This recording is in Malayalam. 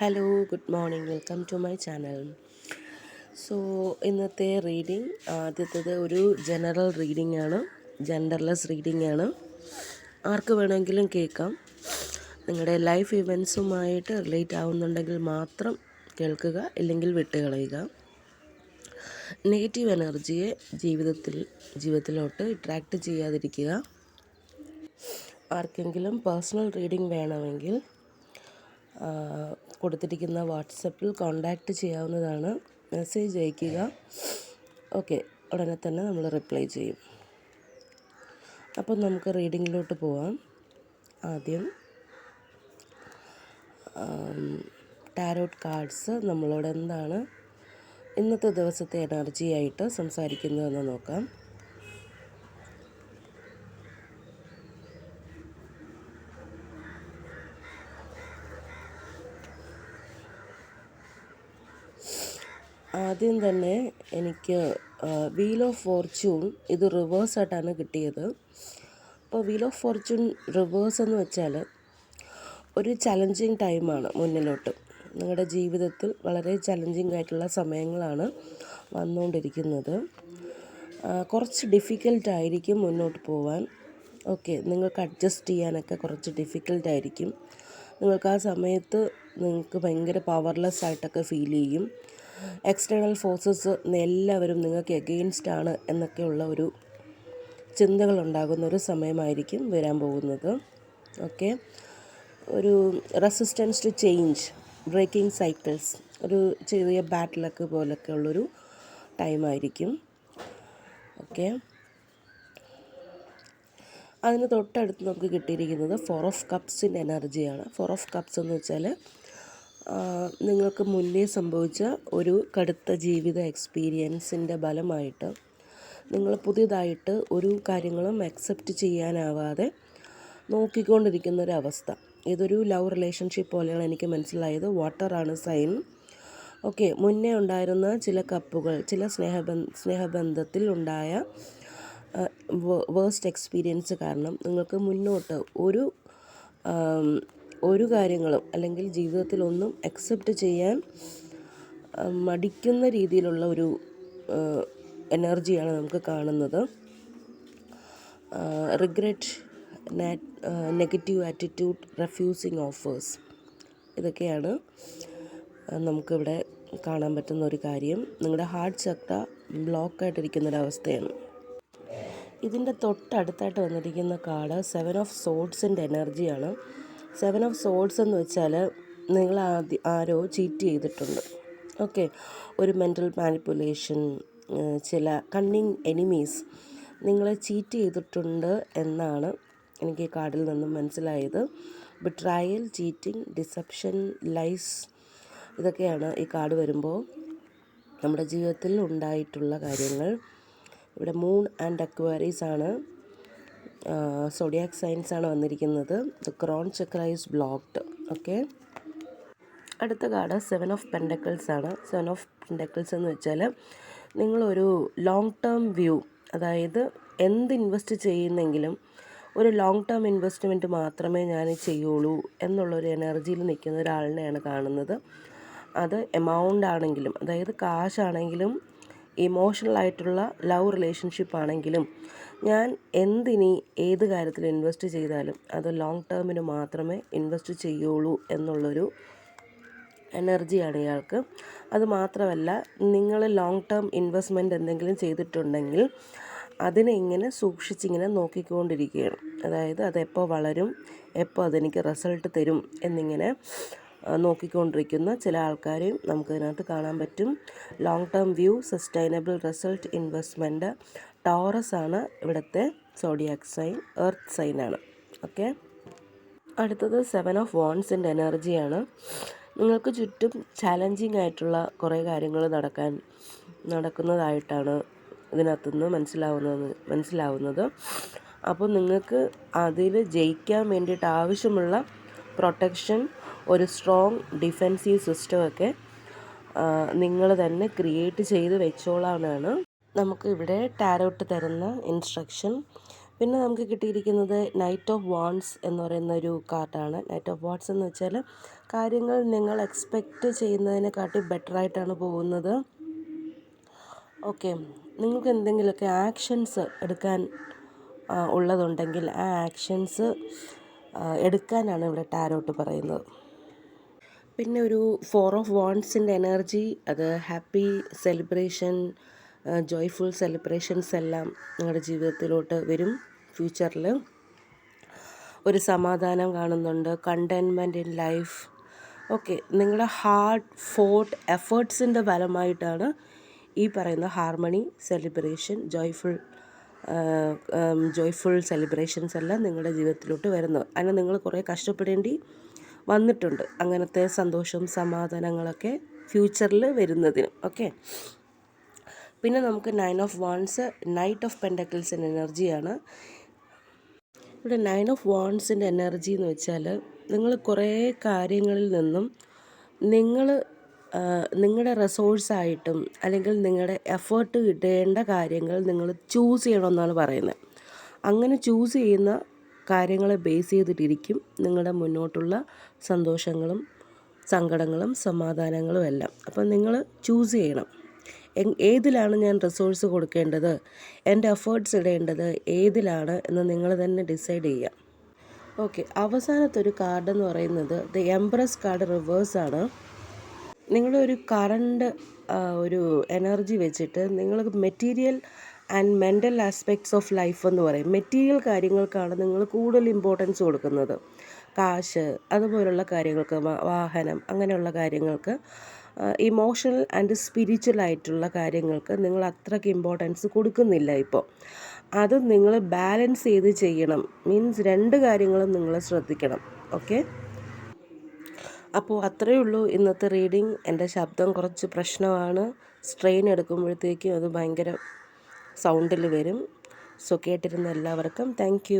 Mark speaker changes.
Speaker 1: Hello good morning welcome to my channel so ഇന്നത്തെ റീഡിംഗ് ആദ്യത്തേത് ഒരു ജനറൽ റീഡിംഗ് ആണ്. ജെൻഡർലെസ് റീഡിംഗ് ആണ്. ആർക്ക് വേണമെങ്കിലും കേൾക്കാം. നിങ്ങളുടെ ലൈഫ് ഇവൻസുമായിട്ട് റിലേറ്റ് ആവുന്നുണ്ടെങ്കിൽ മാത്രം കേൾക്കുക ഇല്ലെങ്കിൽ വിട്ടുകളയുക. നെഗറ്റീവ് എനർജിയെ ജീവിതത്തിൽ ജീവിതത്തിലോട്ട് അട്രാക്റ്റ് ചെയ്യാതിരിക്കുക. ആർക്കെങ്കിലും പേഴ്സണൽ റീഡിംഗ് വേണമെങ്കിൽ കൊടുത്തിരിക്കുന്ന വാട്സപ്പിൽ കോണ്ടാക്റ്റ് ചെയ്യാവുന്നതാണ്. മെസ്സേജ് അയയ്ക്കുക ഓക്കെ ഉടനെ തന്നെ നമ്മൾ റിപ്ലൈ ചെയ്യും. അപ്പം നമുക്ക് റീഡിങ്ങിലോട്ട് പോവാം. ആദ്യം ടാരോട്ട് കാർഡ്സ് നമ്മളോട് എന്താണ് ഇന്നത്തെ ദിവസത്തെ എനർജിയായിട്ട് സംസാരിക്കുന്നതെന്ന് നോക്കാം. ആദ്യം തന്നെ എനിക്ക് വീൽ ഓഫ് ഫോർച്യൂൺ ഇത് റിവേഴ്സ് ആയിട്ടാണ് കിട്ടിയത്. അപ്പോൾ വീൽ ഓഫ് ഫോർച്യൂൺ റിവേഴ്സ് എന്ന് വെച്ചാൽ ഒരു ചലഞ്ചിങ് ടൈമാണ് മുന്നിലോട്ട്. നിങ്ങളുടെ ജീവിതത്തിൽ വളരെ ചലഞ്ചിങ് ആയിട്ടുള്ള സമയങ്ങളാണ് വന്നുകൊണ്ടിരിക്കുന്നത്. കുറച്ച് ഡിഫിക്കൽട്ട് ആയിരിക്കും മുന്നോട്ട് പോവാൻ. ഓക്കെ നിങ്ങൾക്ക് അഡ്ജസ്റ്റ് ചെയ്യാനൊക്കെ കുറച്ച് ഡിഫിക്കൽട്ട് ആയിരിക്കും. നിങ്ങൾക്ക് ആ സമയത്ത് നിങ്ങൾക്ക് ഭയങ്കര പവർലെസ് ആയിട്ടൊക്കെ ഫീൽ ചെയ്യും. എക്സ്റ്റേണൽ ഫോഴ്സസ് എല്ലാവരും നിങ്ങൾക്ക് എഗെയിൻസ്റ്റ് ആണ് എന്നൊക്കെയുള്ള ഒരു ചിന്തകൾ ഉണ്ടാകുന്ന ഒരു സമയമായിരിക്കും വരാൻ പോകുന്നത്. ഓക്കെ ഒരു resistance to change breaking cycles ഒരു ചെറിയ ബാറ്റിലൊക്കെ പോലൊക്കെ ഉള്ളൊരു ടൈമായിരിക്കും ഓക്കെ അതിന് തൊട്ടടുത്ത് നമുക്ക് കിട്ടിയിരിക്കുന്നത് ഫോർ ഓഫ് കപ്സിന്റെ എനർജിയാണ് ഫോർ ഓഫ് കപ്സ് എന്ന് വെച്ചാൽ നിങ്ങൾക്ക് മുന്നേ സംഭവിച്ച ഒരു കടുത്ത ജീവിത എക്സ്പീരിയൻസിന്റെ ഫലമായിട്ട് നിങ്ങൾ പുതിയതായിട്ട് ഒരു കാര്യങ്ങളും അക്സെപ്റ്റ് ചെയ്യാനാവാതെ നോക്കിക്കൊണ്ടിരിക്കുന്ന ഒരു അവസ്ഥ ഇതൊരു ലവ് റിലേഷൻഷിപ്പ് പോലെയാണ് എനിക്ക് മനസ്സിലായത്. വാട്ടറാണ് സൈൻ ഓക്കെ മുന്നേ ഉണ്ടായിരുന്ന ചില കപ്പുകൾ ചില സ്നേഹബന്ധ സ്നേഹബന്ധത്തിൽ ഉണ്ടായ വേസ്റ്റ് എക്സ്പീരിയൻസ് കാരണം നിങ്ങൾക്ക് മുന്നോട്ട് ഒരു ഒരു കാര്യങ്ങളും അല്ലെങ്കിൽ ജീവിതത്തിൽ ഒന്നും അക്സെപ്റ്റ് ചെയ്യാൻ മടിക്കുന്ന രീതിയിലുള്ള ഒരു എനർജിയാണ് നമുക്ക് കാണുന്നത്. Regret negative attitude refusing offers ഇതൊക്കെയാണ് നമുക്കിവിടെ കാണാൻ പറ്റുന്ന ഒരു കാര്യം. നിങ്ങളുടെ ഹാർട്ട് ചക്ര ബ്ലോക്കായിട്ടിരിക്കുന്നൊരവസ്ഥയാണ് ഇതിന്റെ തൊട്ടടുത്തായിട്ട് വന്നിരിക്കുന്ന കാർഡ് സെവൻ ഓഫ് സോഡ്സിന്റെ എനർജിയാണ് സെവൻ ഓഫ് സോഡ്സ് എന്ന് വെച്ചാൽ നിങ്ങൾ ആദ്യ ആരോ ചീറ്റ് ചെയ്തിട്ടുണ്ട്. ഓക്കെ ഒരു മെന്റൽ മാനിപ്പുലേഷൻ ചില കണ്ണിങ് എനിമീസ് നിങ്ങളെ ചീറ്റ് ചെയ്തിട്ടുണ്ട് എന്നാണ് എനിക്ക് കാർഡിൽ നിന്നും മനസ്സിലായത്. ബിട്രായൽ ചീറ്റിംഗ് ഡിസെപ്ഷൻ ലൈസ് ഇതൊക്കെയാണ് ഈ കാർഡ് വരുമ്പോൾ നമ്മുടെ ജീവിതത്തിൽ ഉണ്ടായിട്ടുള്ള കാര്യങ്ങൾ. ഇവിടെ മൂൺ ആൻഡ് അക്വാരീസ് ആണ്. സോഡിയാക് സൈൻസ് ആണ് വന്നിരിക്കുന്നത്. The crown chakra is blocked. Okay. അടുത്ത കാർഡ് സെവൻ ഓഫ് പെൻഡക്കിൾസ് ആണ്. സെവൻ ഓഫ് പെൻഡക്കിൾസ് എന്ന് വെച്ചാൽ നിങ്ങളൊരു ലോങ് ടേം വ്യൂ അതായത് എന്ത് ഇൻവെസ്റ്റ് ചെയ്യുന്നെങ്കിലും ഒരു ലോങ് ടേം ഇൻവെസ്റ്റ്മെന്റ് മാത്രമേ ഞാൻ ചെയ്യുള്ളൂ എന്നുള്ളൊരു എനർജിയിൽ നിൽക്കുന്ന ഒരാളിനെയാണ് കാണുന്നത്. അത് എമൗണ്ട് ആണെങ്കിലും അതായത് കാശാണെങ്കിലും ഇമോഷണൽ ആയിട്ടുള്ള ലവ് റിലേഷൻഷിപ്പ് ആണെങ്കിലും ഞാൻ എന്തിനി ഏത് കാര്യത്തിൽ ഇൻവെസ്റ്റ് ചെയ്താലും അത് ലോങ് ടേമിന് മാത്രമേ ഇൻവെസ്റ്റ് ചെയ്യുള്ളൂ എന്നുള്ളൊരു എനർജിയാണ് ഇയാൾക്ക്. അത് മാത്രമല്ല നിങ്ങൾ ലോങ് ടേം ഇൻവെസ്റ്റ്മെന്റ് എന്തെങ്കിലും ചെയ്തിട്ടുണ്ടെങ്കിൽ അതിനെ ഇങ്ങനെ സൂക്ഷിച്ചിങ്ങനെ നോക്കിക്കൊണ്ടിരിക്കുകയാണ്. അതായത് അതെപ്പോൾ വളരും എപ്പോൾ അതെനിക്ക് റിസൾട്ട് തരും എന്നിങ്ങനെ നോക്കിക്കൊണ്ടിരിക്കുന്ന ചില ആൾക്കാരെയും നമുക്കതിനകത്ത് കാണാൻ പറ്റും. Long term view sustainable result investment Taurus ആണ് ഇവിടുത്തെ സോഡിയാക് സൈൻ എർത്ത് സൈനാണ് ഓക്കെ അടുത്തത് സെവൻ ഓഫ് വോൺസിന്റെ എനർജിയാണ് നിങ്ങൾക്ക് ചുറ്റും ചാലഞ്ചിങ് ആയിട്ടുള്ള കുറേ കാര്യങ്ങൾ നടക്കാൻ നടക്കുന്നതായിട്ടാണ് ഇതിനകത്തുനിന്ന് മനസ്സിലാവുന്നത് മനസ്സിലാവുന്നത്. അപ്പോൾ നിങ്ങൾക്ക് അതിൽ ജയിക്കാൻ വേണ്ടിയിട്ട് ആവശ്യമുള്ള പ്രൊട്ടക്ഷൻ ഒരു സ്ട്രോങ് ഡിഫെൻസീവ് സിസ്റ്റമൊക്കെ നിങ്ങൾ തന്നെ ക്രിയേറ്റ് ചെയ്ത് വെച്ചോളാനാണ് നമുക്ക് ഇവിടെ ടാരോട്ട് തരുന്ന ഇൻസ്ട്രക്ഷൻ പിന്നെ നമുക്ക് കിട്ടിയിരിക്കുന്നത് നൈറ്റ് ഓഫ് വാൺസ് എന്ന് പറയുന്ന ഒരു കാർഡാണ് നൈറ്റ് ഓഫ് വാൺസ് എന്ന് വെച്ചാൽ കാര്യങ്ങൾ നിങ്ങൾ എക്സ്പെക്റ്റ് ചെയ്യുന്നതിനെക്കാട്ടി ബെറ്ററായിട്ടാണ് പോകുന്നത്. ഓക്കെ നിങ്ങൾക്ക് എന്തെങ്കിലുമൊക്കെ ആക്ഷൻസ് എടുക്കാൻ ഉള്ളതുണ്ടെങ്കിൽ ആ ആക്ഷൻസ് എടുക്കാനാണ് ഇവിടെ ടാരോട്ട് പറയുന്നത്. പിന്നെ ഒരു ഫോർ ഓഫ് വാൺസിന്റെ എനർജി അത് ഹാപ്പി സെലിബ്രേഷൻ ജോയ്ഫുൾ സെലിബ്രേഷൻസ് എല്ലാം നിങ്ങളുടെ ജീവിതത്തിലോട്ട് വരും. ഫ്യൂച്ചറിൽ ഒരു സമാധാനം കാണുന്നുണ്ട് കണ്ടെയ്ൻമെന്റ് ഇൻ ലൈഫ് ഓക്കെ നിങ്ങളുടെ ഹാർഡ് ഫോർട്ട് എഫേർട്സിന്റെ ഫലമായിട്ടാണ് ഈ പറയുന്ന harmony celebration joyful joyful celebrations എല്ലാം നിങ്ങളുടെ ജീവിതത്തിലോട്ട് വരുന്നത്. അതിന് നിങ്ങൾ കുറേ കഷ്ടപ്പെടേണ്ടി വന്നിട്ടുണ്ട്. അങ്ങനത്തെ സന്തോഷവും സമാധാനങ്ങളൊക്കെ ഫ്യൂച്ചറിൽ വരുന്നതിന്. ഓക്കെ പിന്നെ നമുക്ക് nine of wands knight of പെൻഡക്കിൾസിന്റെ എനർജിയാണ് ഇവിടെ നയൻ ഓഫ് വാൺസിന്റെ എനർജി എന്ന് വെച്ചാൽ നിങ്ങൾ കുറേ കാര്യങ്ങളിൽ നിന്നും നിങ്ങൾ നിങ്ങളുടെ റിസോഴ്സായിട്ടും അല്ലെങ്കിൽ നിങ്ങളുടെ എഫേർട്ട് കിട്ടേണ്ട കാര്യങ്ങൾ നിങ്ങൾ ചൂസ് ചെയ്യണമെന്നാണ് പറയുന്നത്. അങ്ങനെ ചൂസ് ചെയ്യുന്ന കാര്യങ്ങളെ ബേസ് ചെയ്തിട്ടിരിക്കും നിങ്ങളുടെ മുന്നോട്ടുള്ള സന്തോഷങ്ങളും സങ്കടങ്ങളും സമാധാനങ്ങളും എല്ലാം. അപ്പം നിങ്ങൾ ചൂസ് ചെയ്യണം. ഏതിലാണ് ഞാൻ റിസോഴ്സ് കൊടുക്കേണ്ടത്? എന്റെ എഫേർട്സ് ഇടേണ്ടത് ഏതിലാണ് എന്ന് നിങ്ങൾ തന്നെ ഡിസൈഡ് ചെയ്യുക. ഓക്കെ അവസാനത്തെ ഒരു കാർഡ് എന്ന് പറയുന്നത് ദ എംപ്രസ് കാർഡ് റിവേഴ്സാണ് നിങ്ങളുടെ ഒരു കറണ്ട് ഒരു എനർജി വെച്ചിട്ട് നിങ്ങൾ material and mental aspects of life എന്ന് പറയും. മെറ്റീരിയൽ കാര്യങ്ങൾക്കാണ് നിങ്ങൾ കൂടുതൽ ഇമ്പോർട്ടൻസ് കൊടുക്കുന്നത്. കാശ് അതുപോലുള്ള കാര്യങ്ങൾക്ക് വാഹനം അങ്ങനെയുള്ള കാര്യങ്ങൾക്ക് ഇമോഷണൽ ആൻഡ് സ്പിരിച്വൽ ആയിട്ടുള്ള കാര്യങ്ങൾക്ക് നിങ്ങൾ അത്രയ്ക്ക് ഇമ്പോർട്ടൻസ് കൊടുക്കുന്നില്ല ഇപ്പോൾ. അത് നിങ്ങൾ ബാലൻസ് ചെയ്ത് ചെയ്യണം. മീൻസ് രണ്ട് കാര്യങ്ങളും നിങ്ങൾ ശ്രദ്ധിക്കണം. ഓക്കെ അപ്പോൾ അത്രയേ ഉള്ളൂ. ഇന്നത്തെ റീഡിങ് എന്റെ ശബ്ദം കുറച്ച് പ്രശ്നമാണ്. സ്ട്രെയിൻ എടുക്കുമ്പോഴത്തേക്കും അത് ഭയങ്കര സൗണ്ടിൽ വരും. സോ കേട്ടിരുന്ന എല്ലാവർക്കും താങ്ക്